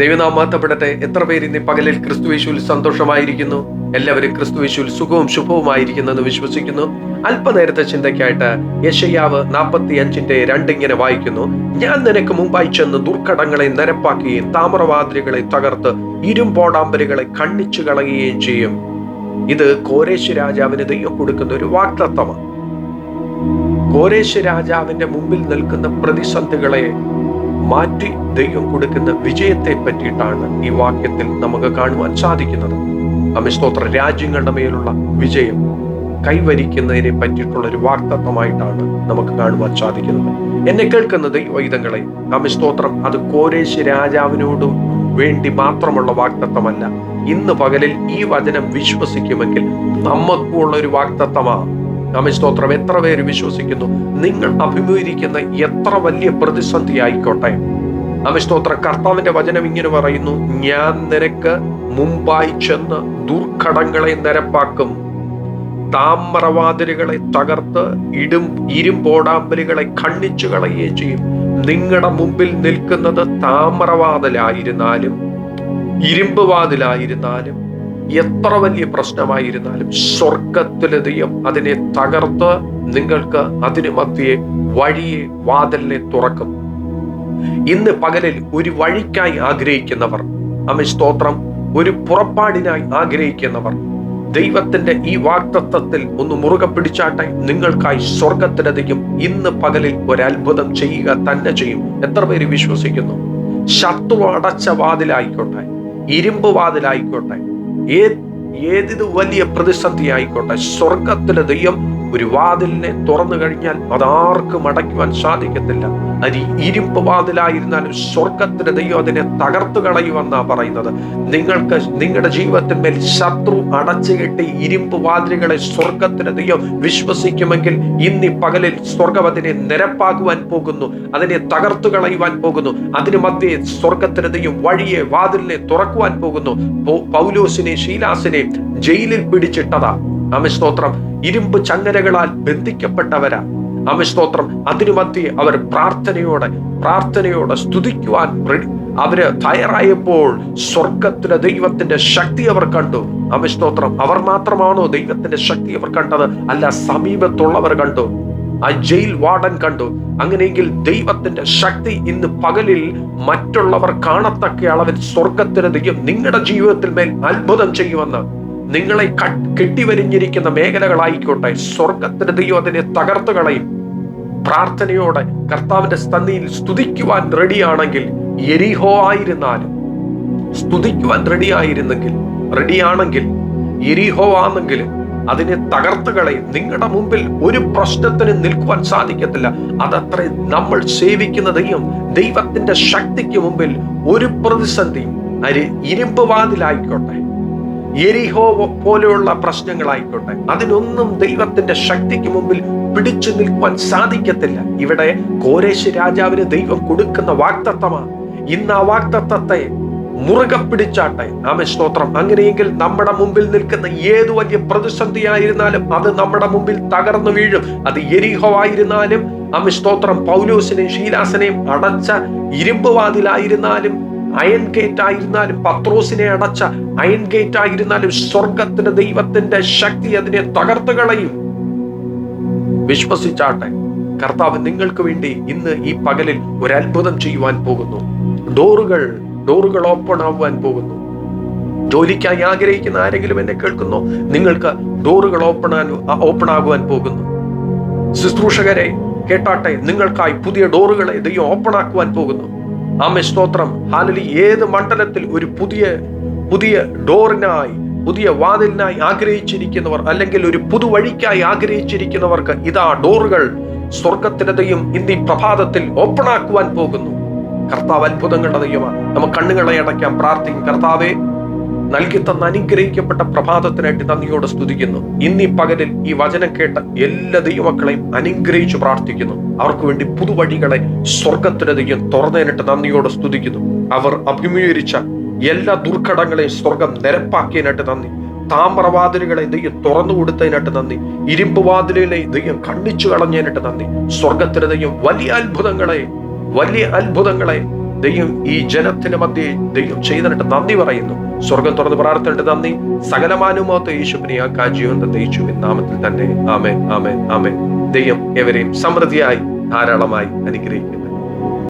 ദൈവനാം മാത്തപ്പെടട്ടെ എത്ര പേര് ഇന്ന് പകലിൽ ക്രിസ്തുവേശുവിൽ സന്തോഷമായിരിക്കുന്നു? എല്ലാവരും ക്രിസ്തുവേശുവിൽ സുഖവും ശുഭവുമായിരിക്കുന്നെന്ന് വിശ്വസിക്കുന്നു. അല്പനേരത്തെ ചിന്തയ്ക്കായിട്ട് യശയ്യാവ് നാൽപ്പത്തി അഞ്ചിന്റെ രണ്ടിങ്ങനെ വായിക്കുന്നു. ഞാൻ നിനക്ക് മുമ്പായി ചെന്ന് ദുർഘടങ്ങളെ നിരപ്പാക്കുകയും താമ്രവാതിലുകളെ തകർത്ത് ഇരുമ്പോടാമ്പലുകളെ കണ്ണിച്ചു കളയുകയും ചെയ്യും. ഇത് കോരേശ് രാജാവിന് ദൈവം കൊടുക്കുന്ന ഒരു വാക്തത്വമാണ് കോരേശ് രാജാവിന്റെ മുമ്പിൽ നിൽക്കുന്ന പ്രതിസന്ധികളെ മാറ്റി ദൈവം കൊടുക്കുന്ന വിജയത്തെ പറ്റിയിട്ടാണ് ഈ വാക്യത്തിൽ നമുക്ക് കാണുവാൻ സാധിക്കുന്നത്. അമിസ്തോത്ര രാജ്യങ്ങളുടെ മേലുള്ള വിജയം കൈവരിക്കുന്നതിനെ പറ്റിയിട്ടുള്ള ഒരു വാക്തത്വമായിട്ടാണ് നമുക്ക് കാണുവാൻ സാധിക്കുന്നത്. എന്നെ കേൾക്കുന്ന ദൈവൈതങ്ങളെ അമിസ്തോത്രം അത് കോരേശ് രാജാവിനോട് വേണ്ടി മാത്രമുള്ള വാക്തത്വമല്ല. ഇന്ന് പകലിൽ ഈ വചനം വിശ്വസിക്കുമെങ്കിൽ നമുക്കുള്ള ഒരു വാക്തത്വമാണ് നമ്മെ സ്തോത്രം എത്ര പേര് വിശ്വസിക്കുന്നു? നിങ്ങൾ അഭിമുഖീകരിക്കുന്ന എത്ര വലിയ പ്രതിസന്ധി ആയിക്കോട്ടെ? സ്തോത്രം കർത്താവിന്റെ വചനം ഇങ്ങനെ പറയുന്നു ഞാൻ നിനക്ക് മുമ്പായി ചെന്ന് ദുർഘടങ്ങളെ നിരപ്പാക്കും. താമരവാതിലുകളെ തകർത്ത് ഇടും ഇരുമ്പോടാമ്പലുകളെ ഖണ്ഡിച്ചു കളയുകയും ചെയ്യും. നിങ്ങളുടെ മുമ്പിൽ നിൽക്കുന്നത് താമരവാതിലായിരുന്നാലും ഇരുമ്പ് വാതിലായിരുന്നാലും എത്ര വലിയ പ്രശ്നമായിരുന്നാലും സ്വർഗത്തിലെ അതിനെ തകർത്ത് നിങ്ങൾക്ക് അതിന് മധ്യേ വഴിയെ വാതിലിനെ തുറക്കും. ഇന്ന് പകലിൽ ഒരു വഴിക്കായി ആഗ്രഹിക്കുന്നവർ അമ്മ സ്തോത്രം ഒരു പുറപ്പാടിനായി ആഗ്രഹിക്കുന്നവർ ദൈവത്തിന്റെ ഈ വാക്തത്വത്തിൽ ഒന്ന് മുറുകെ പിടിച്ചാട്ടെ നിങ്ങൾക്കായി സ്വർഗത്തിലധികം ഇന്ന് പകലിൽ ഒരു അത്ഭുതം ചെയ്യുക തന്നെ ചെയ്യും. എത്ര പേര് വിശ്വസിക്കുന്നു? ശത്രു അടച്ച വാതിലായിക്കോട്ടെ ഇരുമ്പ് വാതിലായിക്കോട്ടെ ഏത് വലിയ പ്രതിസന്ധി ആയിക്കോട്ടെ സ്വർഗത്തിലെ ദൈവം ഒരു വാതിലിനെ തുറന്നു കഴിഞ്ഞാൽ അതാർക്കും അടയ്ക്കുവാൻ സാധിക്കത്തില്ല. ഈ ഇരുമ്പ് വാതിലായിരുന്നാലും സ്വർഗത്തിന്റെ ദൈവം അതിനെ തകർത്തു കളയുമെന്നാ പറയുന്നത്. നിങ്ങൾക്ക് നിങ്ങളുടെ ജീവിതത്തിന്മേൽ ശത്രു അടച്ചു കെട്ടി ഇരുമ്പ് വാതിലുകളെ സ്വർഗത്തിന്റെ ദൈവം വിശ്വസിക്കുമെങ്കിൽ ഇന്ന് പകലിൽ സ്വർഗം അതിനെ നിരപ്പാക്കുവാൻ പോകുന്നു അതിനെ തകർത്തു കളയുവാൻ പോകുന്നു അതിന് മധ്യേ സ്വർഗത്തിന്റെ ദൈവം വഴിയെ വാതിലിനെ തുറക്കുവാൻ പോകുന്നു. പൗലോസിനെ ശീലാസിനെ ജയിലിൽ പിടിച്ചിട്ടതാ. അമിസ്തോത്രം ഇരുമ്പ് ചങ്ങലകളാൽ ബന്ധിക്കപ്പെട്ടവരാ. അമിസ്തോത്രം അതിനു മധ്യേ അവർ പ്രാർത്ഥനയോടെ പ്രാർത്ഥനയോടെ സ്തുതിക്കുവാൻ അവർ തയ്യാറായപ്പോൾ സ്വർഗത്തിലെ ദൈവത്തിന്റെ ശക്തി അവർ കണ്ടു. അമിസ്തോത്രം അവർ മാത്രമാണോ ദൈവത്തിന്റെ ശക്തി അവർ കണ്ടത്? അല്ല സമീപത്തുള്ളവർ കണ്ടു. ആ ജയിൽ വാർഡൻ കണ്ടു. അങ്ങനെയെങ്കിൽ ദൈവത്തിന്റെ ശക്തി ഇന്ന് പകലിൽ മറ്റുള്ളവർ കാണത്തക്ക അളവിൽ സ്വർഗത്തിന് ദൈവം നിങ്ങളുടെ ജീവിതത്തിൽ മേൽ അത്ഭുതം ചെയ്യുമെന്ന്. നിങ്ങളെ കെട്ടിവരിഞ്ഞിരിക്കുന്ന മേഖലകളായിക്കോട്ടെ സ്വർഗത്തിന്റെ ദൈവം അതിനെ തകർത്തു കളയും. പ്രാർത്ഥനയോടെ കർത്താവിന്റെ സ്തന്നിയിൽ സ്തുതിക്കുവാൻ റെഡിയാണെങ്കിൽ എരിഹോ ആയിരുന്നാലും സ്തുതിക്കുവാൻ റെഡി ആയിരുന്നെങ്കിൽ റെഡിയാണെങ്കിൽ എരിഹോ ആണെങ്കിൽ അതിനെ തകർത്ത് കളയും. നിങ്ങളുടെ മുമ്പിൽ ഒരു പ്രശ്നത്തിന് നിൽക്കുവാൻ സാധിക്കത്തില്ല. അതത്ര നമ്മൾ സേവിക്കുന്ന ദൈവം ദൈവത്തിന്റെ ശക്തിക്ക് മുമ്പിൽ ഒരു പ്രതിസന്ധി അരി ഇരുമ്പ് വാതിലായിക്കോട്ടെ. എരിഹോ പോലെയുള്ള പ്രശ്നങ്ങളായിക്കോട്ടെ അതിനൊന്നും ദൈവത്തിന്റെ ശക്തിക്ക് മുമ്പിൽ പിടിച്ചു നിൽക്കുവാൻ സാധിക്കത്തില്ല. ഇവിടെ കോരേശ് രാജാവിന് ദൈവം കൊടുക്കുന്ന വാക്തത്വമാണ്. ഇന്ന് ആ വാക്തത്വത്തെ മുറുകെ പിടിച്ചാട്ടെ. ആമേ അങ്ങനെയെങ്കിൽ നമ്മുടെ മുമ്പിൽ നിൽക്കുന്ന ഏത് വലിയ പ്രതിസന്ധിയായിരുന്നാലും അത് നമ്മുടെ മുമ്പിൽ തകർന്നു വീഴും. അത് എരിഹോ ആയിരുന്നാലും ആമേ സ്തോത്രം ശീലാസനെയും അടച്ച ഇരുമ്പ് വാതിലായിരുന്നാലും അയൺ ഗേറ്റ് ആയിരുന്നാലും പത്രോസിനെ അടച്ച അയൺ ഗേറ്റ് ആയിരുന്നാലും സ്വർഗത്തിന്റെ ദൈവത്തിന്റെ ശക്തി അതിനെ തകർത്തു കളയും. വിശ്വസിച്ചാട്ടെ കർത്താവ് നിങ്ങൾക്ക് വേണ്ടി ഇന്ന് ഈ പകലിൽ ഒരു അത്ഭുതം ചെയ്യുവാൻ പോകുന്നു. ഡോറുകൾ ഡോറുകൾ ഓപ്പൺ ആവാൻ പോകുന്നു. ജോലിക്കായി ആഗ്രഹിക്കുന്ന ആരെങ്കിലും എന്നെ കേൾക്കുന്നു? നിങ്ങൾക്ക് ഡോറുകൾ ഓപ്പൺ ഓപ്പൺ ആകുവാൻ പോകുന്നു. ശുശ്രൂഷകരെ കേട്ടാട്ടെ നിങ്ങൾക്കായി പുതിയ ഡോറുകളെ ദൈവം ഓപ്പൺ ആക്കുവാൻ പോകുന്നു. ആമേ സ്തോത്രം. ഹാലലി ഏത് മണ്ഡലത്തിൽ ഒരു പുതിയ പുതിയ ഡോറിനായി പുതിയ വാതിലിനായി ആഗ്രഹിച്ചിരിക്കുന്നവർ അല്ലെങ്കിൽ ഒരു പുതുവഴിക്കായി ആഗ്രഹിച്ചിരിക്കുന്നവർക്ക് ഇതാ ഡോറുകൾ സ്വർഗത്തിനതയും ഇന്ത്യ ഈ പ്രഭാതത്തിൽ ഓപ്പൺ ആക്കുവാൻ പോകുന്നു. കർത്താവ് അത്ഭുതങ്ങളുടെ ദൈവമാണ്. നമുക്ക് കണ്ണുകളെ അടയ്ക്കാം പ്രാർത്ഥിക്കും. കർത്താവെ നൽകി തന്ന അനുഗ്രഹിക്കപ്പെട്ട പ്രഭാതത്തിനായിട്ട് നന്ദിയോടെ സ്തുതിക്കുന്നു. ഇന്നീ പകലിൽ ഈ വചനം കേട്ട എല്ലാ ദൈവക്കളെയും അനുഗ്രഹിച്ചു പ്രാർത്ഥിക്കുന്നു. അവർക്ക് വേണ്ടി പുതുവഴികളെ സ്വർഗത്തിന്റെ ദൈവം തുറന്നതിനിട്ട് നന്ദിയോടെ സ്തുതിക്കുന്നു. അവർ അഭിമുഖീകരിച്ച എല്ലാ ദുർഘടങ്ങളെയും സ്വർഗം നിരപ്പാക്കിയതിനായിട്ട് നന്ദി. താമ്രവാതിലുകളെ ദൈവം തുറന്നു കൊടുത്തതിനായിട്ട് നന്ദി. ഇരുമ്പ് വാതിലുകളെ ദൈവം കണ്ണിച്ചു കളഞ്ഞതിനായിട്ട് നന്ദി. സ്വർഗത്തിന് ദൈവം വലിയ അത്ഭുതങ്ങളെ വലിയ അത്ഭുതങ്ങളെ ദൈവം ഈ ജനത്തിന് മധ്യേ ദൈവം ചെയ്തിട്ട് നന്ദി പറയുന്നു. സ്വർഗം തുറന്ന് പ്രാർത്ഥനയുടെ നന്ദി. സകലമാനുമോത്ത് യേശുവിനെ ആ ജീവൻ തന്ന എന്നാമത്തിൽ നാമത്തിൽ തന്നെ. ആമേ ആമേ ആമേ ദൈവം എവരെയും സമൃദ്ധിയായി ധാരാളമായി അനുഗ്രഹിക്കുന്നു